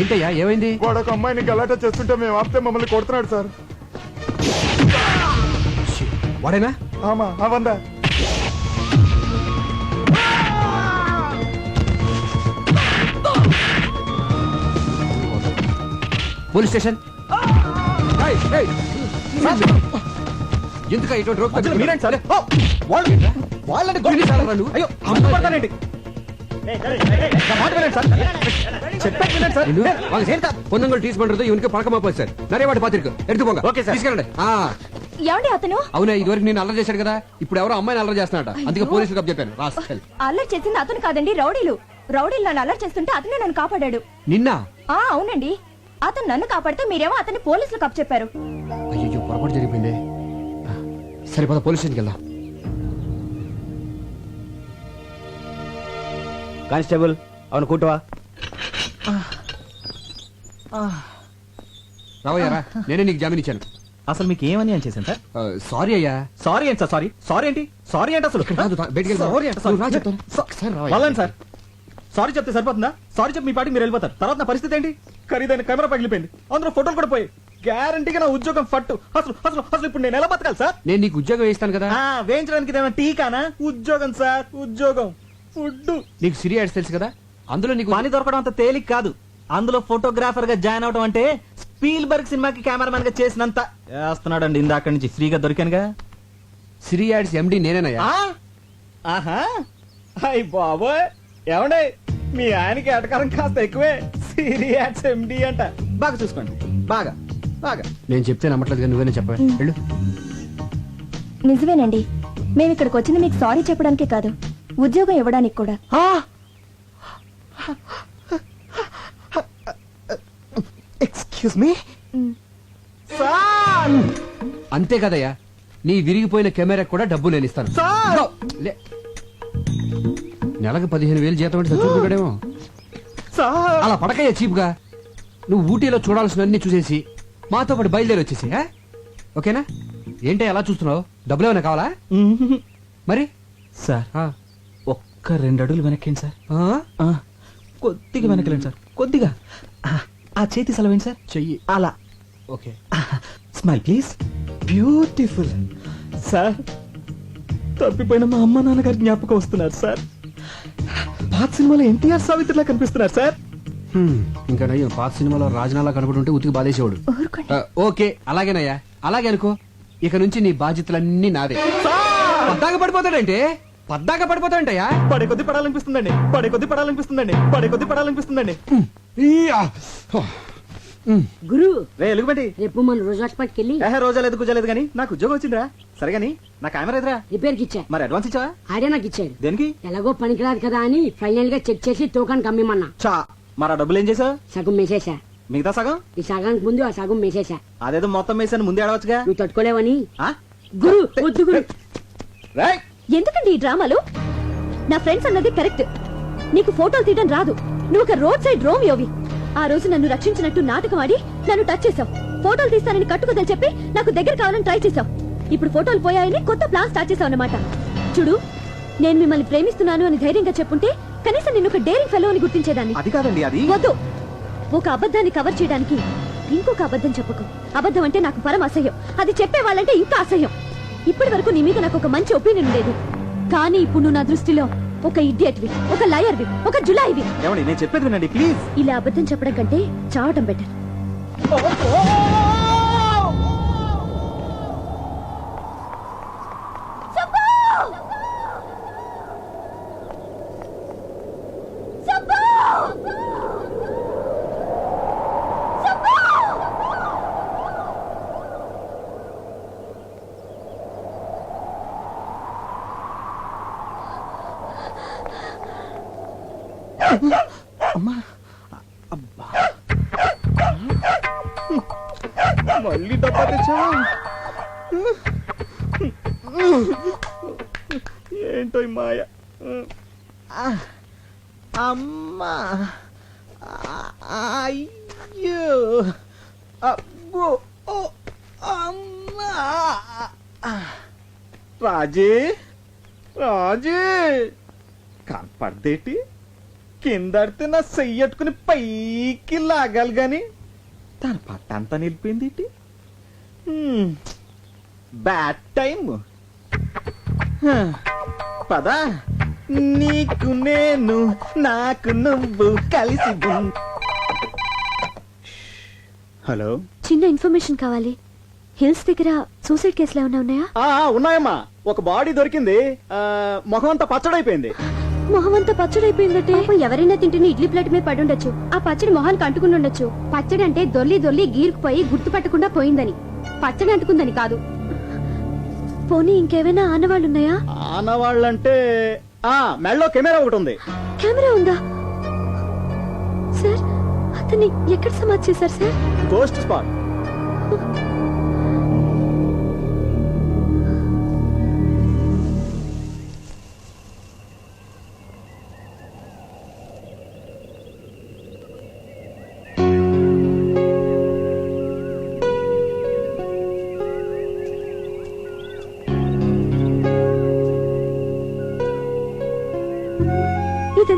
ఏంటయ్యా ఏమైంది? వాడు ఒక అమ్మాయిని గలాటా చేస్తుంటే మేము ఆపితే మమ్మల్ని కొడుతున్నాడు సార్. వాడేనా? ఆమా అవందా పోలీస్ స్టేషన్. ఎందుకా ఇటువంటి రోగ్ తగ్గుతుంది? మీరేంటి సార్? వాళ్ళు వాళ్ళని? అయ్యో అమ్మ పడతానండి నా మాట వినండి సార్. பொண்ணுங்கள் டீஸ் பண்றது இவனுக்கு பழக்கமா போச்சு சார் நிறைய வாட்டி பாத்திருக்கு ఓకే సార్. అతను? అవునా ఇదివరకు నేను అల్లరి చేశాడు కదా? ఇప్పుడు ఎవరో అమ్మాయిని అల్లరి చేస్తున్నాట అందుకే పోలీసులకు అప్ చేసింది అతను కాదండి రౌడీలు. రౌడీలు నన్ను అల్లరి చేస్తుంటే అతనే కాపాడాడు. నిన్న? ఆ అవునండి. అతను నన్ను కాపాడితే మీరేమో అతన్ని పోలీసులకు అప్పచెప్పారు అయ్యో పొరపాటు పోలీస్ స్టేషన్కి వెళ్దాం. కానిస్టేబుల్ అవును కూటవా రావయ్యారా నేనే నీకు జామీన్ ఇచ్చాను. అసలు మీకు ఏమని అని చేశాను సార్? సారీ అయ్యా. సారీ ఏంటి సార్ సారీ? సారీ ఏంటి? సారీ ఏంటి అసలు? వెళ్దాం. సారీ సారీ చెప్తే సరిపోతుందా? సారీ చెప్పి మీ పాటికి మీరు వెళ్ళిపోతారు. తర్వాత నా పరిస్థితి ఏంటి? ఖరీదైన కెమెరా పగిలిపోయింది అందులో ఫోటోలు కూడా పోయి గ్యారంటీగా నా ఉద్యోగం ఫట్టు. అసలు అసలు అసలు ఇప్పుడు నేను ఎలా బతకాలి సార్? నేను నీకు ఉద్యోగం వేస్తాను కదా. వేయించడానికి ఇదేమైనా టీకానా ఉద్యోగం సార్ ఉద్యోగం. ఫుడ్ నీకు సిరి యాడ్స్ తెలుసు కదా? అందులో నీకు పని దొరకడం అంత తేలిక కాదు. అందులో ఫోటోగ్రాఫర్గా జాయిన్ అవడం అంటే స్పీల్ బర్గ్ సినిమాకి కెమెరామెన్గా చేసినంత చేస్తున్నాడండి ఇందాక నుంచి ఫ్రీగా దొరికానుగా. సిరి యాడ్స్ ఎండి నేనేనయ్యా. ఆ? ఆహా. బాబోయ్. ఏమండే? మీ ఆయనకి ఎటకారం కాస్త ఎక్కువే. సీరియస్ ఎండి అంట. బాగా చూసుకోండి. బాగా. బాగా. నేను చెప్తే నమ్మట్లేదు కానీ నువ్వేనే చెప్పవే? వెళ్ళు. నిజమేనండి. మేము ఇక్కడికి వచ్చింది మీకు సారీ చెప్పడానికే కాదు. ఉద్యోగం ఇవ్వడానికి కూడా. Excuse me sir! అంతే కదయ్యా. నీ విరిగిపోయిన కెమెరా కూడా డబ్బు నేను ఇస్తాను. సార్! లే. నెలకు పదిహేను వేలు జీతం అంటే చచ్చుకుంటాడేమో సార్! అలా పడకయ్యా చీప్గా. నువ్వు ఊటీలో చూడాల్సినవన్నీ చూసేసి మాతో పాటు బయలుదేరి వచ్చేసి ఆ? ఓకేనా? ఏంటి అలా చూస్తున్నావు? డబ్బులు ఏమైనా కావాలా? మరి? సార్ ఆ. ఒక్క రెండు అడుగులు వెనక్కండి సార్. ఆ? ఆ, కొద్దిగా వెనకలేండి సార్. కొద్దిగా. ఆ, ఆ చేతి సెలవేండి సార్? చెయ్యి. అలా. Okay. Smile please. Beautiful. Sir తప్పిపోయిన మా అమ్మ నాన్నగారి జ్ఞాపకం వస్తున్నారు సార్. పాత సినిమాలో ఎన్టీఆర్ సావిత్రిలా కనిపిస్తున్నారు సార్. ఇంకా నయ్యం పాత సినిమాలో రాజనాలా కనబడుంటే ఉతికి బాధేసేవాడు. ఓకే అలాగేనయ్యా అలాగే అనుకో. ఇక నుంచి నీ బాధ్యతలన్నీ నావే. పద్దాక పడిపోతాడంటే? పద్దాక పడిపోతాడంటయ్యా పడే కొద్ది పడాలనిపిస్తుందండి. పడే కొద్ది పడాలనిపిస్తుందండి. పడే కొద్ది పడాలనిపిస్తుందండి. గురు రే ఎలుగుబెట్టి రేపు మన రోజు హాస్పిటల్కి వెళ్ళి. ఏహే రోజా లేదు గుజా లేదు కానీ నాకు ఉద్యోగం వచ్చిందిరా. సరే గాని నా కెమెరా ఎదురా రిపేర్కి ఇచ్చా. మరి అడ్వాన్స్ ఇచ్చావా? ఆడే నాకు ఇచ్చాడు. దేనికి? ఎలాగో పనికిరాదు కదా అని ఫైనల్గా చెక్ చేసి టోకన్ కమ్మిమన్నా. చా మరి ఆ డబ్బులు ఏం చేసావు? సగం మేసేసా మిగతా సగం? ఈ సగానికి ముందు ఆ సగం మేసేసా అదేదో మొత్తం వేసాను ముందే అడవచ్చుగా నువ్వు తట్టుకోలేవని. ఆ? గురు వద్దు గురు. రేయ్! ఎందుకండి ఈ డ్రామాలు? నా ఫ్రెండ్స్ అన్నది కరెక్ట్. నీకు ఫోటోలు తీయడం రాదు. నువ్వు ఒక రోడ్ సైడ్ రోమియోవి ఆ రోజు నన్ను రక్షించినట్టు నాటకం ఆడి నన్ను టచ్ చేసావు ఫోటోలు తీస్తానని కట్టుకుదని చెప్పి నాకు దగ్గర కావాలని ట్రై చేసావు ఇప్పుడు ఫోటోలు పోయాయని కొత్త ప్లాన్ స్టార్ట్ చేసావు అన్నమాట. చూడు నేను మిమ్మల్ని ప్రేమిస్తున్నాను అని ధైర్యంగా చెప్పుంటే కనీసం నిన్ను ఒక డేరింగ్ ఫెలో అని గుర్తించేదాన్ని. అది కాదండి అది. వద్దు. ఒక అబద్ధాన్ని కవర్ చేయడానికి ఇంకొక అబద్ధం చెప్పకు. అబద్ధం అంటే నాకు పరమ అసహ్యం అది చెప్పే వాళ్ళంటే ఇంకా అసహ్యం. ఇప్పటి వరకు నీ మీద నాకు ఒక మంచి ఒపీనియన్ లేదు. కానీ ఇప్పుడు నువ్వు నా దృష్టిలో ఒక ఇడియట్వి ఒక లయర్వి ఒక జులాయివి ఏమండి నేను చెప్పేది వినండి ప్లీజ్ ఇలా అబద్ధం చెప్పడం కంటే చావటం బెటర్ మళ్ళీ డబ్బా తెచ్చావా ఏంటో ఈ మాయ? అమ్మా. అయ్యో. అబ్బో. అమ్మా. రాజీ. రాజీ. కనపడదేటి? కిందడితే నా చెయ్యట్టుకుని పైకి లాగాలి గాని తన పట్ట అంతా నిలిపింది. బ్యాడ్ టైం హ. పద. నీకు నేను నాకు నువ్వు కలిసి హలో. చిన్న ఇన్ఫర్మేషన్ కావాలి. హిల్స్ దగ్గర సూసైడ్ కేసులు ఏమైనా ఉన్నాయా? ఉన్నాయమ్మా. ఒక బాడీ దొరికింది. ముఖం అంతా పచ్చడైపోయింది. మొహం అంతా పచ్చడైపోయిందటే ఎవరైనా తింటున్న ఇడ్లీ ప్లేట్ మీద పడి ఉండొచ్చు. ఆ పచ్చడి మొహానికి అంటుకుని ఉండొచ్చు. పచ్చడి అంటే దొర్లి దొర్లి గీరుకుపోయి గుర్తుపట్టకుండా పోయిందని. పచ్చడి అంటుకుందని కాదు. పోనీ ఇంకేమైనా ఆనవాళ్ళు ఉన్నాయా ఆనవాళ్ళంటే ఆ మెళ్ళో కెమెరా ఒకటి ఉంది. కెమెరా ఉందా? సార్ అతన్ని ఎక్కడ సమాధి చేశారు సార్? Ghost spot.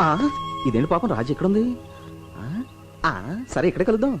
ఆ ఇదేంటి పాపం? రాజు ఎక్కడుంది? ఆ, ఆ, సరే ఇక్కడే కలుద్దాం.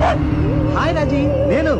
హాయ్ రాజీ నేను.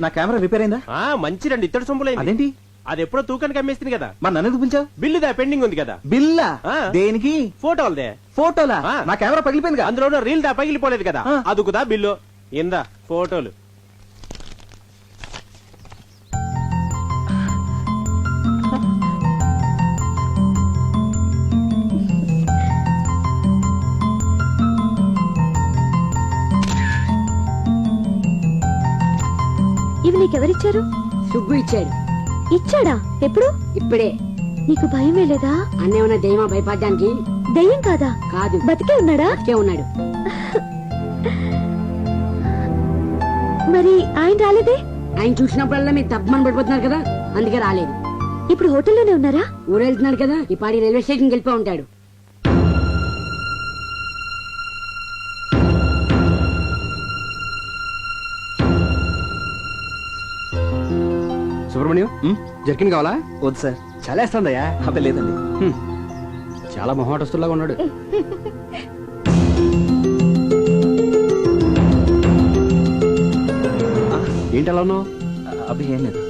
నా కెమెరా రిపేర్ అయిందా? ఆ మంచి రెండు ఇత్తడి సొమ్ములైంది అదేంటి? అది ఎప్పుడో తూకానికి అమ్మేస్తుంది కదా. మరి నన్ను ఎందుకు పిలిచావు? బిల్లుదా పెండింగ్ ఉంది కదా. బిల్లా? ఆ. దేనికి? ఫోటోలదే. ఫోటోలా? ఆ. నా కెమెరా పగిలిపోయింది అందులో రీల్ దా పగిలిపోలేదు కదా. ఆ. అదుకుదా బిల్లు? ఇందా ఫోటోలు. నీకెవరిచ్చారు సుబ్బు ఇచ్చాడు ఇచ్చాడా? ఎప్పుడు? ఇప్పుడే. నీకు భయమే లేదా? అన్నేమన్నా దయ్యమా భయపడడానికి? దయ్యం కాదా? కాదు. బతికే ఉన్నాడా? బతికే ఉన్నాడు. మరి ఆయన రాలేదే? ఆయన చూసినప్పుడల్లా మీరు తప్పమని పడిపోతున్నారు కదా? అందుకే రాలేదు. ఇప్పుడు హోటల్లోనే ఉన్నారా? ఊరెళ్తున్నాడు కదా? ఈ పాడి రైల్వే స్టేషన్కి వెళ్ళిపో ఉంటాడు. సుబ్రహ్మణ్యం జర్కిన్ కావాలా? వద్దు సార్. చలేస్తుందయ్యా. అబ్బే లేదండి. చాలా మొహమాటస్తులాగా ఉన్నాడు. ఏంటి అలా ఉన్నావు? అబ్బే ఏం లేదు.